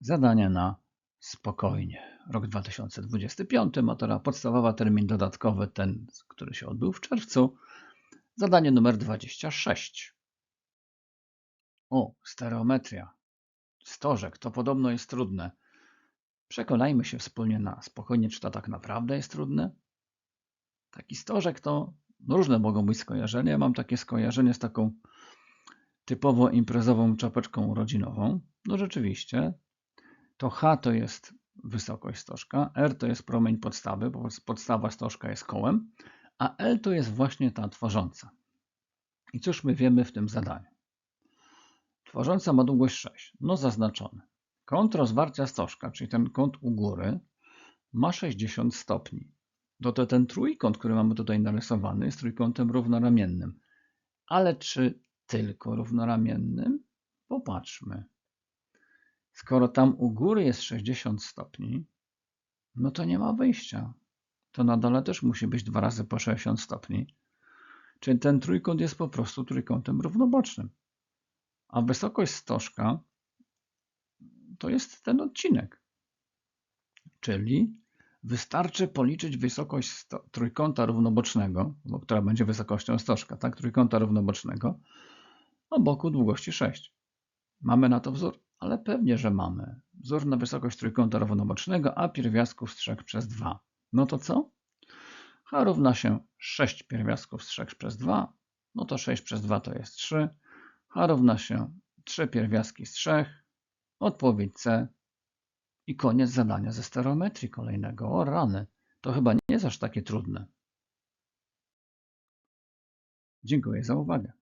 Zadanie na spokojnie. Rok 2025, matura podstawowa, termin dodatkowy, ten, który się odbył w czerwcu. Zadanie numer 26. O, stereometria. Stożek, to podobno jest trudne. Przekonajmy się wspólnie na spokojnie, czy to tak naprawdę jest trudne. Taki stożek to no różne mogą być skojarzenia. Ja mam takie skojarzenie z taką typowo imprezową czapeczką urodzinową. No rzeczywiście, to H to jest wysokość stożka, R to jest promień podstawy, bo podstawa stożka jest kołem, a L to jest właśnie ta tworząca. I cóż my wiemy w tym zadaniu? Tworząca ma długość 6, no zaznaczone. Kąt rozwarcia stożka, czyli ten kąt u góry, ma 60 stopni. No to ten trójkąt, który mamy tutaj narysowany, jest trójkątem równoramiennym. Ale czy tylko równoramiennym? Popatrzmy. Skoro tam u góry jest 60 stopni, no to nie ma wyjścia. To na dole też musi być dwa razy po 60 stopni. Czyli ten trójkąt jest po prostu trójkątem równobocznym. A wysokość stożka to jest ten odcinek. Czyli wystarczy policzyć wysokość trójkąta równobocznego, bo która będzie wysokością stożka, tak? Trójkąta równobocznego o boku długości 6. Mamy na to wzór, ale pewnie, że mamy. Wzór na wysokość trójkąta równobocznego, a pierwiastków 3 przez 2. No to co? H równa się 6 pierwiastków 3 przez 2, no to 6 przez 2 to jest 3. H równa się 3 pierwiastki z 3, odpowiedź C i koniec zadania ze stereometrii kolejnego. O rany, to chyba nie jest aż takie trudne. Dziękuję za uwagę.